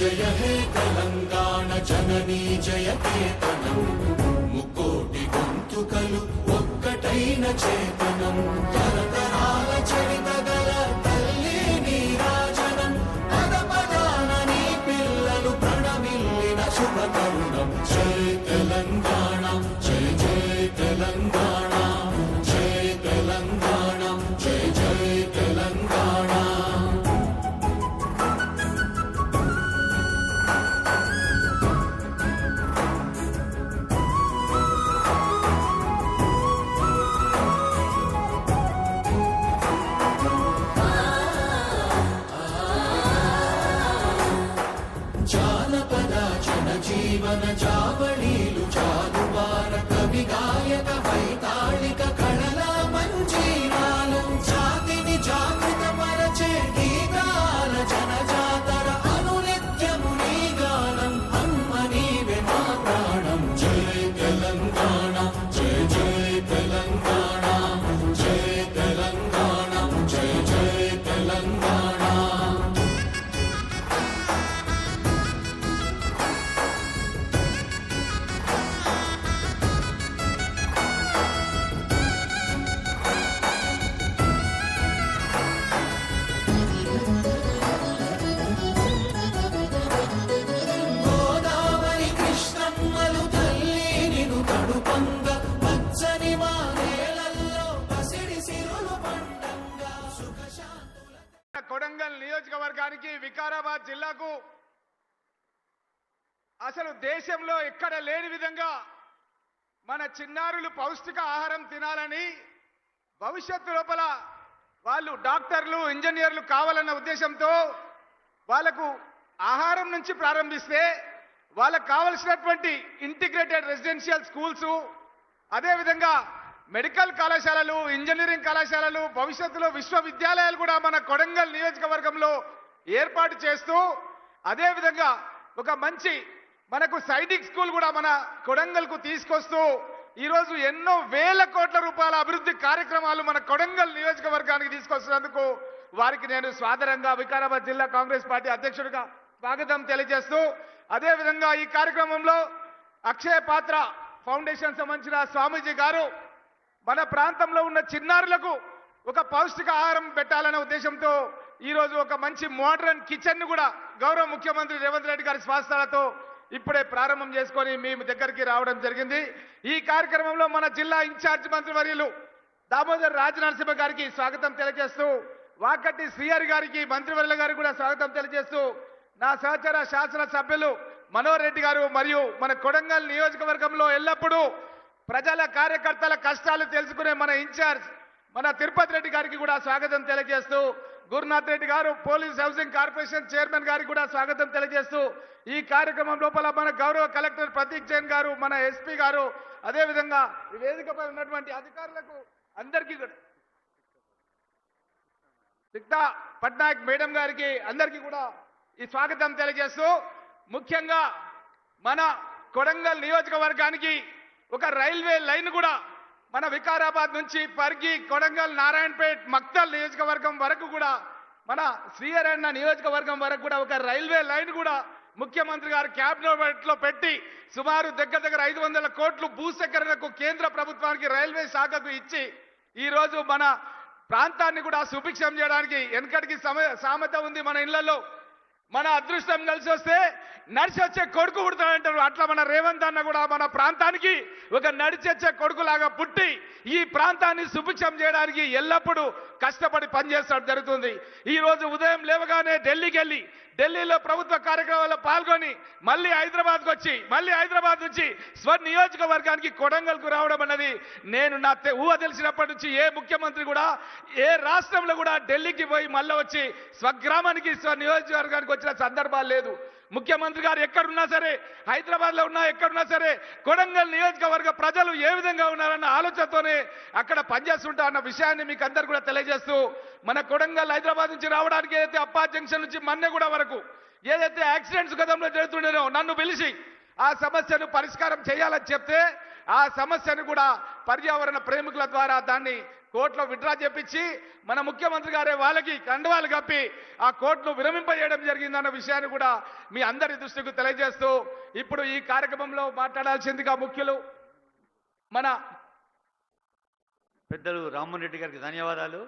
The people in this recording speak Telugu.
జయ హే తెలంగాణ జననీ జయ కేతనం ముక్కోటి గొంతుకలు ఒక్కటైన చేతనం. తరతరాల చరిత గల తల్లి నీరాజనం పద పదాన నీ పిల్లలు ప్రణమిల్లిన శుభ తరుణం. జన జీవన జావళీలు జాదువార కవి గాయక వైతా నియోజకవర్గానికి వికారాబాద్ జిల్లాకు అసలు దేశంలో ఎక్కడ లేని విధంగా మన చిన్నారులు పౌష్టిక ఆహారం తినాలని భవిష్యత్తు లోపల వాళ్ళు డాక్టర్లు ఇంజనీర్లు కావాలన్న ఉద్దేశంతో వాళ్ళకు ఆహారం నుంచి ప్రారంభిస్తే వాళ్ళకు కావలసినటువంటి ఇంటిగ్రేటెడ్ రెసిడెన్షియల్ స్కూల్స్ అదేవిధంగా మెడికల్ కళాశాలలు ఇంజనీరింగ్ కళాశాలలు భవిష్యత్తులో విశ్వవిద్యాలయాలు కూడా మన కొడంగల్ నియోజకవర్గంలో ఏర్పాటు చేస్తూ అదేవిధంగా ఒక మంచి మనకు సైనిక్ స్కూల్ కూడా మన కొడంగల్కు తీసుకొస్తూ ఈరోజు ఎన్నో వేల కోట్ల రూపాయల అభివృద్ధి కార్యక్రమాలు మన కొడంగల్ నియోజకవర్గానికి తీసుకొస్తున్నందుకు వారికి నేను స్వాదరంగా వికారాబాద్ జిల్లా కాంగ్రెస్ పార్టీ అధ్యక్షుడిగా స్వాగతం తెలియజేస్తూ అదేవిధంగా ఈ కార్యక్రమంలో అక్షయ పాత్ర ఫౌండేషన్ సంబంధించిన స్వామీజీ గారు మన ప్రాంతంలో ఉన్న చిన్నారులకు ఒక పౌష్టిక ఆహారం పెట్టాలనే ఉద్దేశంతో ఈరోజు ఒక మంచి మోడర్న్ కిచెన్ను కూడా గౌరవ ముఖ్యమంత్రి రేవంత్ రెడ్డి గారి స్వాస్థలతో ఇప్పుడే ప్రారంభం చేసుకొని మీ దగ్గరికి రావడం జరిగింది. ఈ కార్యక్రమంలో మన జిల్లా ఇన్ఛార్జ్ మంత్రివర్యులు దామోదర్ రాజనరసింహ గారికి స్వాగతం తెలియజేస్తూ వాకట్టి శ్రీహరి గారికి మంత్రివర్యుల గారికి కూడా స్వాగతం తెలియజేస్తూ నా సహచర శాసన సభ్యులు మనోహర్ రెడ్డి గారు మరియు మన కొడంగల్ నియోజకవర్గంలో ఎల్లప్పుడూ ప్రజల కార్యకర్తల కష్టాలు తెలుసుకునే మన ఇన్ఛార్జ్ మన తిరుపతి రెడ్డి గారికి కూడా స్వాగతం తెలియజేస్తూ గురునాథ్ రెడ్డి గారు పోలీస్ హౌసింగ్ కార్పొరేషన్ చైర్మన్ గారికి కూడా స్వాగతం తెలియజేస్తూ ఈ కార్యక్రమం లోపల మన గౌరవ కలెక్టర్ ప్రతీక్ జైన్ గారు మన ఎస్పీ గారు అదేవిధంగా ఈ వేదికపై ఉన్నటువంటి అధికారులకు అందరికీ కూడా సిక్తా పట్నాయక్ మేడం గారికి అందరికీ కూడా ఈ స్వాగతం తెలియజేస్తూ ముఖ్యంగా మన కొడంగల్ నియోజకవర్గానికి ఒక రైల్వే లైన్ కూడా మన వికారాబాద్ నుంచి పరిగి కొడంగల్ నారాయణపేట్ మక్తల్ నియోజకవర్గం వరకు కూడా మన శ్రీహరణ నియోజకవర్గం వరకు కూడా ఒక రైల్వే లైన్ కూడా ముఖ్యమంత్రి గారు క్యాబినెట్లో పెట్టి సుమారు దగ్గర దగ్గర ఐదు వందల కోట్లు భూసేకరణకు కేంద్ర ప్రభుత్వానికి రైల్వే శాఖకు ఇచ్చి ఈ రోజు మన ప్రాంతాన్ని కూడా సుభిక్షం చేయడానికి వెనకటికి సమ- సామెత ఉంది మన ఇళ్ళలో. మన అదృష్టం కలిసి వస్తే నడిచి వచ్చే కొడుకు పుడతాడంటారు అట్లా మన రేవంత్ అన్న కూడా మన ప్రాంతానికి ఒక నడిచొచ్చే కొడుకులాగా పుట్టి ఈ ప్రాంతాన్ని సుభిక్షం చేయడానికి ఎల్లప్పుడూ కష్టపడి పనిచేస్తాడు జరుగుతుంది. ఈరోజు ఉదయం లేవగానే ఢిల్లీకి వెళ్ళి ఢిల్లీలో ప్రభుత్వ కార్యక్రమాల్లో పాల్గొని మళ్ళీ హైదరాబాద్కు వచ్చి మళ్ళీ హైదరాబాద్ నుంచి స్వ నియోజకవర్గానికి కొడంగల్కు రావడం అన్నది నేను నా తె- ఊహ తెలిసినప్పటి నుంచి ఏ ముఖ్యమంత్రి కూడా ఏ రాష్ట్రంలో కూడా ఢిల్లీకి పోయి మళ్ళీ వచ్చి స్వగ్రామానికి స్వ నియోజకవర్గానికి వచ్చిన సందర్భాలు లేదు. ముఖ్యమంత్రి గారు ఎక్కడున్నా సరే హైదరాబాద్లో ఉన్నా ఎక్కడున్నా సరే కొడంగల్ నియోజకవర్గ ప్రజలు ఏ విధంగా ఉన్నారన్న ఆలోచనతోనే అక్కడ పనిచేస్తుంటా అన్న విషయాన్ని మీకు అందరు కూడా తెలియజేస్తూ మన కొడంగల్ హైదరాబాద్ నుంచి రావడానికి ఏదైతే అప్పా జంక్షన్ నుంచి మన్నెగూడ వరకు ఏదైతే యాక్సిడెంట్స్ గతంలో జరుగుతుండేనో నన్ను పిలిచి ఆ సమస్యను పరిష్కారం చేయాలని చెప్తే ఆ సమస్యను కూడా పర్యావరణ ప్రేమికుల ద్వారా దాన్ని కోర్టులో విడ్రా చేపించి మన ముఖ్యమంత్రి గారే వాళ్ళకి కండువాలు కప్పి ఆ కోర్టును విరమింపజేయడం జరిగిందన్న విషయాన్ని కూడా మీ అందరి దృష్టికి తెలియజేస్తూ ఇప్పుడు ఈ కార్యక్రమంలో మాట్లాడాల్సిందిగా ముఖ్యులు మన పెద్దలు రామ్మోహన్ రెడ్డి గారికి ధన్యవాదాలు.